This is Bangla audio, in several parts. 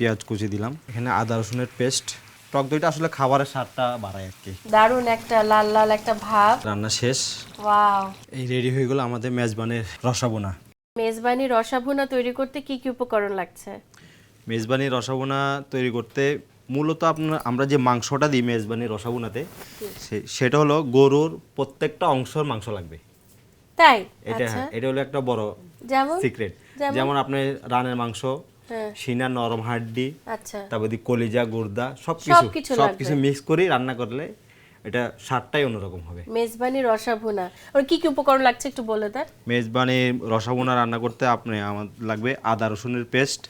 পেঁয়াজ কুচি দিলাম। এখানে আদা রসুনের পেস্ট। টক দইটা আসলে খাবারের স্বাদটা বাড়ায় আর কি। দারুণ একটা লাল লাল একটা ভাব। রান্না শেষ। ওয়াও। এই রেডি হয়ে গেল আমাদের মেজবানের রসাবোনা মেজবানি রসাভুনা তৈরি করতে কি কি উপকরণ লাগছে? মেজবানি রসাবোনা তৈরি করতে মূলত আপনার আমরা যে মাংসটা দিই মেজবানি রসাবোনাতে সেটা হলো গরুর প্রত্যেকটা অংশের মাংস লাগবে। তাই? এটা আচ্ছা। হ্যাঁ এটা হলো একটা বড় যেমন? সিক্রেট যেমন? আপনি রানের মাংস সিনা নরম হাড্ডি আচ্ছা। তারপর দিয়ে কলিজা গুর্দা সব সবকিছু কিছু সব কিছু মিক্স করে রান্না করলে এটা স্বাদটাই অন্যরকম হবে। মেজবানি রসাভুনা। ওর কি কি উপকরণ লাগছে একটু বলে দেন? মেজবানি রসাবোনা রান্না করতে আপনি আমার লাগবে আদা রসুনের পেস্ট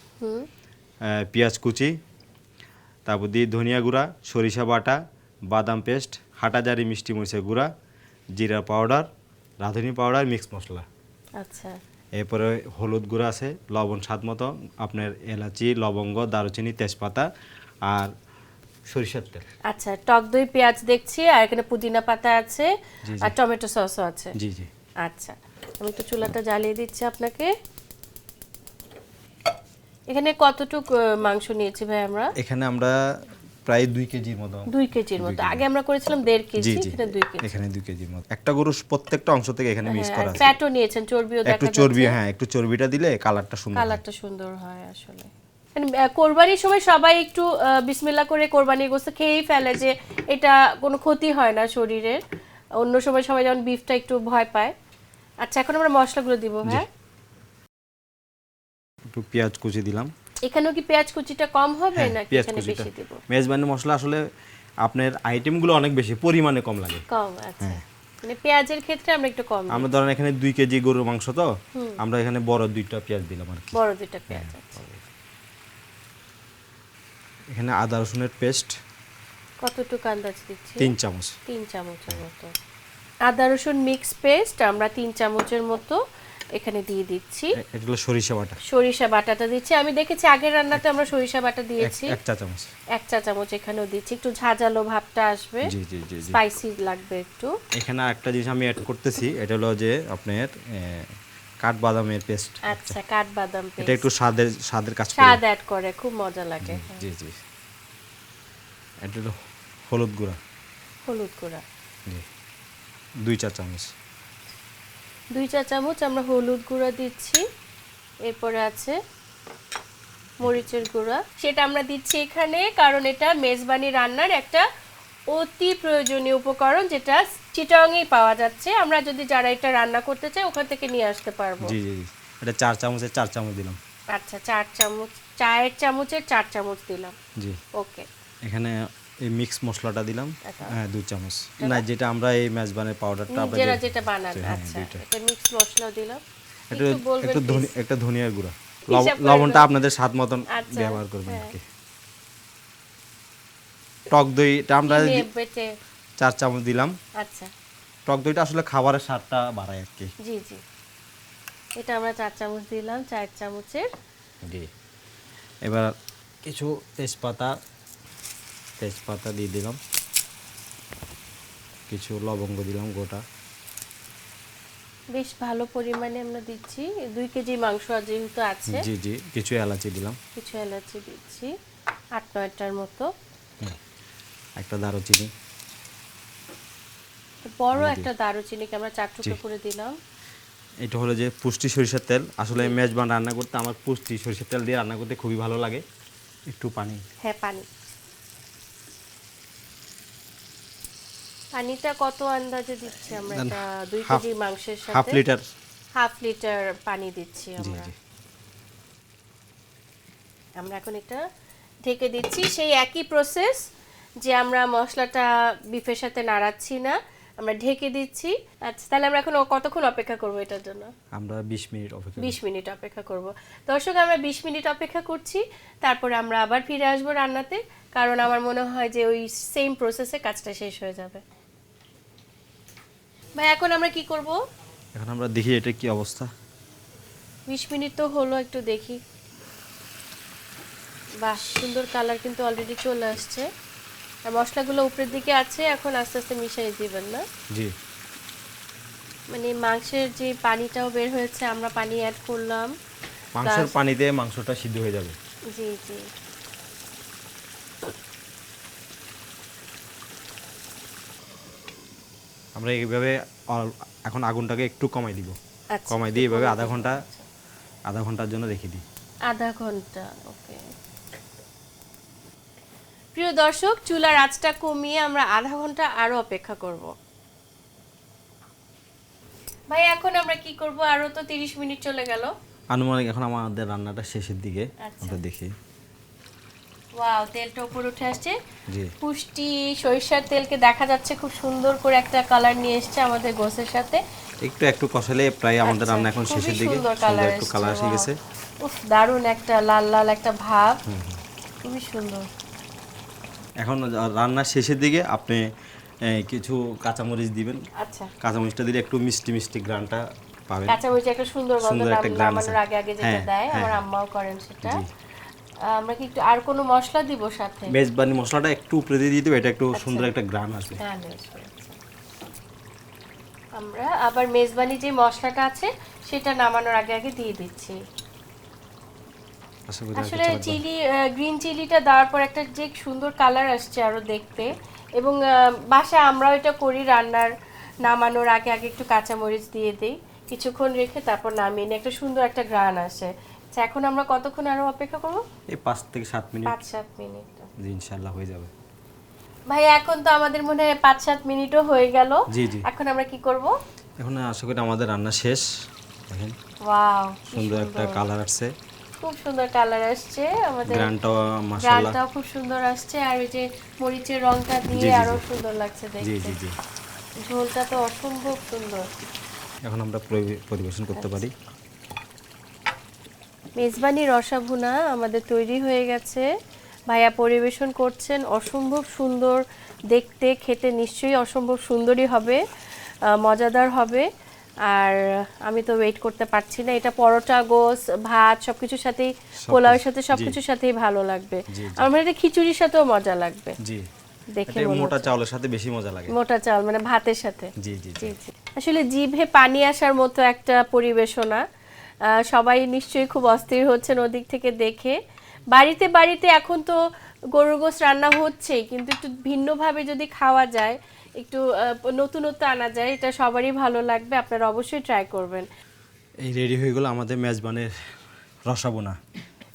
পেঁয়াজ কুচি তারপর দিয়ে ধনিয়া গুঁড়া সরিষা বাটা বাদাম পেস্ট হাটাজারি মিষ্টি মরিচের গুঁড়া জিরা পাউডার রাঁধুনি পাউডার মিক্স মশলা। আচ্ছা। এরপরে হলুদ গুঁড়ো আছে লবণ স্বাদ মতো আপনার এলাচি লবঙ্গ দারুচিনি তেজপাতা আর সরিষার তেল। আচ্ছা টক দই পেঁয়াজ দেখছি আর এখানে পুদিনা পাতা আছে। আর টমেটো সসও আছে। জি জি। আচ্ছা আমি একটু চুলাটা জ্বালিয়ে দিচ্ছি আপনাকে। এখানে কতটুক মাংস নিয়েছি ভাই আমরা? এখানে আমরা প্রায় দুই কেজির মতো। দুই কেজির মতো। আগে আমরা করেছিলাম দেড় কেজি এখানে দুই কেজি। এখানে দুই কেজির মতো। একটা গরুর প্রত্যেকটা অংশ থেকে এখানে মিক্স করা আছে। ফ্যাটও নিয়েছেন চর্বিও দেখা একটু চর্বি হ্যাঁ একটু চর্বিটা দিলে কালারটা সুন্দর কালারটা সুন্দর হয় আসলে। কোরবানির সময় সবাই একটু আহ, বিসমিল্লাহ করে কোরবানির গোস্ত খেয়েই ফেলে যে এটা কোনো ক্ষতি হয় না শরীরের। অন্য সময় সবাই যেমন বিফটা একটু ভয় পায়। আচ্ছা এখন আমরা মশলাগুলো দিব হ্যাঁ একটু পেঁয়াজ কুচি দিলাম। এখানেও কি পেঁয়াজ কুচিটা কম হবে হ্যাঁ, নাকি পেঁয়াজ কুচিটা। বেশি দিব? মেজবানি মশলা আসলে আপনার আইটেমগুলো অনেক বেশি পরিমাণে কম লাগে। কম আচ্ছা। হ্যাঁ। মানে পেঁয়াজের ক্ষেত্রে আমরা একটু কম আমরা ধরেন এখানে দুই কেজি গরুর মাংস তো আমরা এখানে বড় দুইটা পেঁয়াজ দিলাম আর কি। বড় দুইটা পেঁয়াজ হ্যাঁ, এখানে আদা রসুনের পেস্ট। কতটুকু আন্দাজ দিচ্ছি? তিন চামচ। তিন চামচের মতো। আদা রসুন মিক্স পেস্ট আমরা তিন চামচের মতো। এখানে দিয়ে দিচ্ছি। এটা হলো সরিষা বাটা। সরিষা বাটাটা দিচ্ছি। আমি দেখেছি আগের রান্নাতে আমরা সরিষা বাটা দিয়েছি। এক চা চামচ। এক চা চামচ এখানেও দিচ্ছি। একটু ঝাঁঝালো ভাবটা আসবে। জি জি জি স্পাইসি লাগবে একটু। এখানে একটা জিনিস আমি অ্যাড করতেছি। এটা হলো যে আপনার কাঠবাদামের পেস্ট আচ্ছা কাঠবাদাম এটা পেস্ট একটু স্বাদের স্বাদের কাজ করে। স্বাদ অ্যাড করে খুব মজা লাগে। জি জি। এটা হলো হলুদ গুঁড়া। হলুদ গুঁড়া। জি। দুই চা চামচ। দুই চা চামচ আমরা হলুদ গুঁড়া দিচ্ছি। এরপরে আছে মরিচের গুঁড়া। সেটা আমরা দিচ্ছি এখানে কারণ এটা মেজবানি রান্নার একটা অতি প্রয়োজনীয় উপকরণ যেটা চিটাংয়েই পাওয়া যাচ্ছে। আমরা যদি যারা এটা রান্না করতে চাই ওখান থেকে নিয়ে আসতে পারব। জি জি জি। এটা চার চামচের চার চামচ দিলাম। আচ্ছা চার চামচ চায়ের চামচের চার চামচ দিলাম। জি। ওকে। এখানে এই মিক্স মশলাটা দিলাম। হ্যাঁ দুই চামচ। না যেটা আমরা এই মেজবানের পাউডারটা আমরা যেটা বানান হ্যাঁ, আচ্ছা এটা মিক্স মশলা দিলাম। একটু একটু ধনি- একটা ধনিয়ার গুঁড়া। লবণটা আপনাদের স্বাদ মতন আচ্ছা, ব্যবহার করবেন আর হ্যাঁ। কি। টক দইটা আমরা দি- চার চামচ দিলাম। আচ্ছা। টক দইটা আসলে খাবারের স্বাদটা বাড়ায় আর কি। জি জি। এটা আমরা চার চামচ দিলাম চার চামচের জি। এবার কিছু তেজপাতা তেজপাতা দিয়ে দিলাম। কিছু লবঙ্গ দিলাম গোটা। বেশ ভালো পরিমাণে আমরা দিচ্ছি। দুই কেজি মাংস যেহেতু আছে জি জি কিছু এলাচি দিলাম। কিছু এলাচি দিচ্ছি আট নয়টার মতো। একটা দারুচিনি। বড় একটা দারুচিনিকে আমরা চার টুকরো করে দিলাম। এটা হলো যে পুষ্টি সরিষার তেল। আসলে মেজবান রান্না করতে আমার পুষ্টি সরিষার তেল দিয়ে রান্না করতে খুবই ভালো লাগে। একটু পানি। হ্যাঁ পানি। পানিটা কত আন্দাজে দিচ্ছি আমরা? এটা দুই half- কেজি মাংসের হাফ সাথে লিটার। হাফ লিটার পানি দিচ্ছি আমরা। জি। আমরা এখন এটা ঢেকে দিচ্ছি। সেই একই প্রসেস যে আমরা মশলাটা বিফের সাথে নাড়াচ্ছি না আমরা ঢেকে দিচ্ছি। আচ্ছা তাহলে আমরা এখন কতক্ষণ অপেক্ষা করব এটার জন্য? আমরা বিশ মিনিট অপেক্ষা করি। বিশ মিনিট অপেক্ষা করব। দর্শক আমরা বিশ মিনিট অপেক্ষা করছি। তারপরে আমরা আবার ফিরে আসব রান্নাতে কারণ আমার মনে হয় যে ওই সেম প্রসেসে কাজটা শেষ হয়ে যাবে। ভাই এখন আমরা কি করব? এখন আমরা দেখি এটা কি অবস্থা। বিশ মিনিট তো হলো একটু দেখি। বাহ সুন্দর কালার কিন্তু অলরেডি চলে আসছে। আর মশলাগুলো উপরের দিকে আছে এখন আস্তে আস্তে মিশিয়ে দিবেন না? জি। মানে মাংসের যে পানিটাও বের হয়েছে আমরা পানি অ্যাড করলাম। মাংসের পানিতে মাংসটা সিদ্ধ হয়ে যাবে। জি জি। আমরা এইভাবে এখন আগুনটাকে একটু কমাই দিব। আচ্ছা। কমাই দিয়ে এইভাবে আধা ঘণ্টা আধা ঘণ্টার জন্য রেখে দিই। আধা ঘণ্টা ওকে। প্রিয় দর্শক চুলার আঁচটা কমিয়ে আমরা আধা ঘণ্টা আরও অপেক্ষা করব। ভাই এখন আমরা কি করব? আরও তো 30 মিনিট চলে গেল। আনুমানিক এখন আমাদের রান্নাটা শেষের দিকে। আচ্ছা। আমরা দেখি। ওয়াও তেলটা উপরে উঠে আসছে। পুষ্টি সরিষার তেলকে দেখা যাচ্ছে খুব সুন্দর করে একটা কালার নিয়ে এসেছে আমাদের গোসের সাথে। একটু একটু কষালে প্রায় আমাদের আচ্ছা, রান্না এখন শেষের দিকে। সুন্দর কালার একটু কালার এসে গেছে। উফ দারুণ একটা লাল লাল একটা ভাব। খুবই সুন্দর। এখন রান্নার শেষের দিকে আপনি কিছু কাঁচামরিচ দিবেন। আচ্ছা। কাঁচামরিচটা দিলে একটু মিষ্টি মিষ্টি গ্রানটা পাবেন। কাঁচামরিচ একটা সুন্দর গন্ধ একটা গ্রান আগে আগে যেটা হ্যাঁ, দেয় আমার হ্যাঁ। আম্মাও করেন সেটা। আমরা কি একটু আর কোনো মশলা দিব সাথে? মেজবানি মশলাটা একটু উপরে দিয়ে হবে, এটা আচ্ছা। একটু সুন্দর একটা গ্রান আসবে। হ্যাঁ আমরা আবার মেজবানি যে মশলাটা আছে সেটা নামানোর আগে আগে দিয়ে দিচ্ছি। আসলে। চিলি গ্রিন চিলিটা দেওয়ার পর একটা যে সুন্দর কালার আসছে আরও দেখতে এবং বাসায় আমরাও এটা করি রান্নার নামানোর আগে আগে একটু কাঁচামরিচ দিয়ে দিই কিছুক্ষণ রেখে তারপর নামিয়ে নিয়ে একটা সুন্দর একটা গ্রান আসে। আচ্ছা এখন আমরা কতক্ষণ আরও অপেক্ষা করব? এই পাঁচ থেকে সাত মিনিট। পাঁচ সাত মিনিট। জি ইনশাল্লাহ হয়ে যাবে। ভাই এখন তো আমাদের মনে হয় পাঁচ সাত মিনিটও হয়ে গেল। জি জি। এখন আমরা কি করব? এখন আশা করি আমাদের রান্না শেষ। দেখেন ওয়াও সুন্দর একটা কালার আসছে। খুব সুন্দর কালার আসছে আমাদের। গ্রানটাও মাশাল্লাহ গ্রানটাও খুব সুন্দর আসছে। আর ওই যে মরিচের রংটা দিয়ে আরও সুন্দর লাগছে দেখতে। জি জি। জি ঝোলটা তো অসম্ভব সুন্দর। এখন আমরা পরিবেশন করতে পারি। মেজবানি রসা ভুনা আমাদের তৈরি হয়ে গেছে। ভাইয়া পরিবেশন করছেন অসম্ভব সুন্দর দেখতে খেতে নিশ্চয়ই অসম্ভব সুন্দরই হবে মজাদার হবে। আর আমি তো ওয়েট করতে পারছি না এটা পরোটা গোস ভাত সবকিছুর সাথেই পোলাওয়ের সাথে। সবকিছুর সাথেই ভালো লাগবে। আমার মনে এটা খিচুড়ির সাথেও মজা লাগবে। জি। দেখে মোটা। চাউলের সাথে বেশি মজা লাগে। মোটা চাল মানে ভাতের সাথে। জি জি জি। জি জি। আসলে জিভে পানি আসার মতো একটা পরিবেশনা। সবাই নিশ্চয়ই খুব অস্থির হচ্ছেন ওদিক থেকে দেখে। বাড়িতে বাড়িতে এখন তো গরুর গোস রান্না হচ্ছেই কিন্তু একটু ভিন্নভাবে যদি খাওয়া যায় একটু নতুনত্ব আনা যায় এটা সবারই ভালো লাগবে আপনারা অবশ্যই ট্রাই করবেন। এই রেডি হয়ে গেল আমাদের মেজবানের রসাবোনা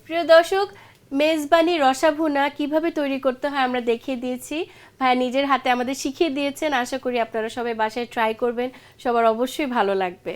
প্রিয় দর্শক মেজবানি রসা ভুনা কীভাবে তৈরি করতে হয় আমরা দেখিয়ে দিয়েছি। ভাইয়া নিজের হাতে আমাদের শিখিয়ে দিয়েছেন আশা করি আপনারা সবাই বাসায় ট্রাই করবেন সবার অবশ্যই ভালো লাগবে।